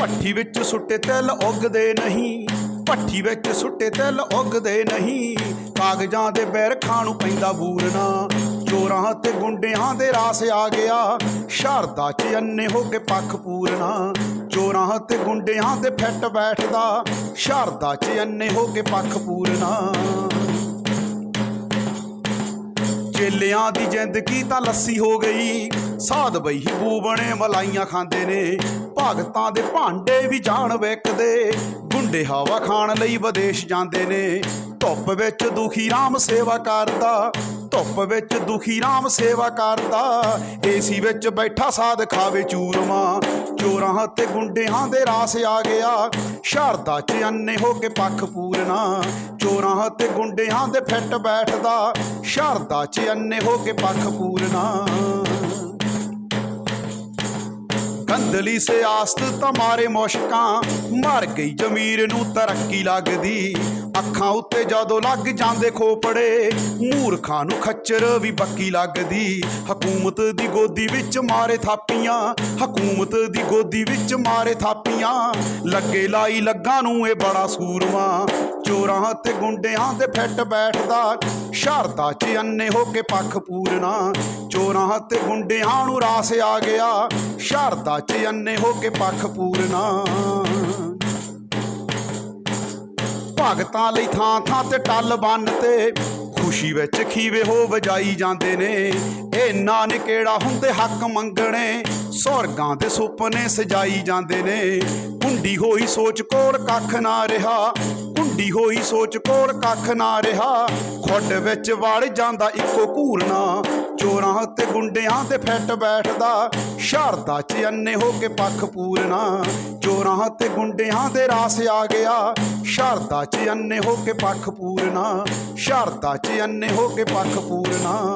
ਭੱਠੀ ਵਿੱਚ ਸੁੱਟੇ ਤਿਲ ਉੱਗਦੇ ਨਹੀਂ। ਭੱਠੀ ਵਿੱਚ ਸੁੱਟੇ ਤਿਲ ਉੱਗਦੇ ਨਹੀਂ। ਕਾਗਜ਼ਾਂ ਦੇ ਬੈਰਖਾਂ ਨੂੰ ਪੈਂਦਾ ਬੂਰਨਾ। ਚੋਰਾਂ ਤੇ ਗੁੰਡਿਆਂ ਦੇ ਰਾਸ ਆ ਗਿਆ। ਸ਼ਰਦਾ ਚ ਅੰਨੇ ਹੋ ਕੇ ਪੱਖ ਪੂਰਨਾ। ਚੋਰਾਂ ਤੇ ਗੁੰਡਿਆਂ ਦੇ ਫਿੱਟ ਬੈਠਦਾ। ਸ਼ਰਦਾ ਚ ਅੰਨੇ ਹੋ ਕੇ ਪੱਖ ਪੂਰਨਾ। ਚੇਲਿਆਂ ਦੀ ਜ਼ਿੰਦਗੀ ਤਾਂ ਲੱਸੀ ਹੋ ਗਈ। ਸਾਧ ਬਈ ਬੂ ਬਣੇ ਮਲਾਈਆਂ ਖਾਂਦੇ ਨੇ। ਭਗਤਾਂ ਦੇ ਭਾਂਡੇ ਵੀ ਜਾਣ ਵਿਕਦੇ ਗੁੰਡੇ ਹਵਾ ਖਾਣ ਲਈ ਵਿਦੇਸ਼ ਜਾਂਦੇ ਨੇ। ਧੁੱਪ ਵਿੱਚ ਦੁਖੀ ਰਾਮ ਸੇਵਾ ਕਰਦਾ, ਧੁੱਪ ਵਿੱਚ ਦੁਖੀ ਰਾਮ ਸੇਵਾ ਕਰਦਾ। ਏਸੀ ਵਿੱਚ ਬੈਠਾ ਸਾਧ ਖਾਵੇ ਚੂਰਮਾ, ਚੋਰਾਂ ਤੇ ਗੁੰਡਿਆਂ ਦੇ ਰਾਸ ਆ ਗਿਆ। ਸ਼ਰਦਾ ਚ ਅੰਨੇ ਹੋ ਕੇ ਪੱਖ ਪੂਰਨਾ, ਚੋਰਾਂ ਤੇ ਗੁੰਡਿਆਂ ਦੇ ਫਿੱਟ ਬੈਠਦਾ। ਸ਼ਰਦਾ ਚ ਅੰਨੇ ਹੋ ਕੇ ਪੱਖ ਪੂਰਨਾ। ਕੰਦਲੀ ਸਿਆਸਤ ਤਾਂ ਮਾਰੇ ਮੁਸ਼ਕਾਂ, ਮਰ ਗਈ ਜ਼ਮੀਰ ਨੂੰ ਤਰੱਕੀ ਲੱਗਦੀ। ਅੱਖਾਂ ਉੱਤੇ ਜਦੋਂ ਲੱਗ ਜਾਂਦੇ ਖੋਪੜੇ, ਮੂਰਖਾਂ ਨੂੰ ਖੱਚਰ ਵੀ ਬੱਕੀ ਲੱਗਦੀ। ਹਕੂਮਤ ਦੀ ਗੋਦੀ ਵਿੱਚ ਮਾਰੇ ਥਾਪੀਆਂ, ਹਕੂਮਤ ਦੀ ਗੋਦੀ ਵਿੱਚ ਮਾਰੇ ਥਾਪੀਆਂ। ਲੱਗੇ ਲਾਈ ਲੱਗਾ ਨੂੰ ਇਹ ਬੜਾ ਸੂਰਮਾ, ਚੋਰਾਂ ਤੇ ਗੁੰਡਿਆਂ ਦੇ ਫਿੱਟ ਬੈਠਦਾ। ਸ਼ਰਦਾ ਚ ਅੰਨੇ ਹੋ ਕੇ ਪੱਖ ਪੂਰਨਾ, ਚੋਰਾਂ ਤੇ ਗੁੰਡਿਆਂ ਨੂੰ ਰਾਸ ਆ ਗਿਆ। ਸ਼ਰਦਾ ਚ ਅੰਨੇ ਹੋ ਕੇ ਪੱਖ ਪੂਰਨਾ। ਭਗਤਾਂ ਲਈ ਥਾਂ ਥਾਂ ਤੇ ਟੱਲ ਬੰਨ ਤੇ ਖੁਸ਼ੀ ਵਿੱਚ ਖੀਵੇ ਹੋ ਵਜਾਈ ਜਾਂਦੇ ਨੇ। ਇਹਨਾਂ ਨੇ ਕਿਹੜਾ ਹੁੰਦੇ ਹੱਕ ਮੰਗਣੇ? ਸਵਰਗਾਂ ਦੇ ਸੁਪਨੇ ਸਜਾਈ ਜਾਂਦੇ ਨੇ। ਕੁੰਡੀ ਹੋਈ ਸੋਚ ਕੋਲ ਕੱਖ ਨਾ ਰਿਹਾ। ਕੁੰਡੀ ਹੋਈ ਸੋਚ ਕੋਲ ਕੱਖ ਨਾ ਰਿਹਾ। ਖੁੱਡ ਵਿੱਚ ਵੜ ਜਾਂਦਾ ਇੱਕੋ ਘੂਰਨਾ। ਚੋਰਾਂ ਤੇ ਗੁੰਡਿਆਂ ਤੇ ਫੈਟ ਬੈਠਦਾ, ਸ਼ਰਦਾ ਚ ਅੰਨੇ ਹੋ ਕੇ ਪੱਖ ਪੂਰਨਾ। ਚੋਰਾਂ ਤੇ ਗੁੰਡਿਆਂ ਦੇ ਰਾਸ ਆ ਗਿਆ, ਸ਼ਰਦਾ ਚ ਅੰਨੇ ਹੋ ਕੇ ਪੱਖ ਪੂਰਨਾ। ਸ਼ਰਦਾ ਚ ਅੰਨੇ ਹੋ ਕੇ ਪੱਖ ਪੂਰਨਾ।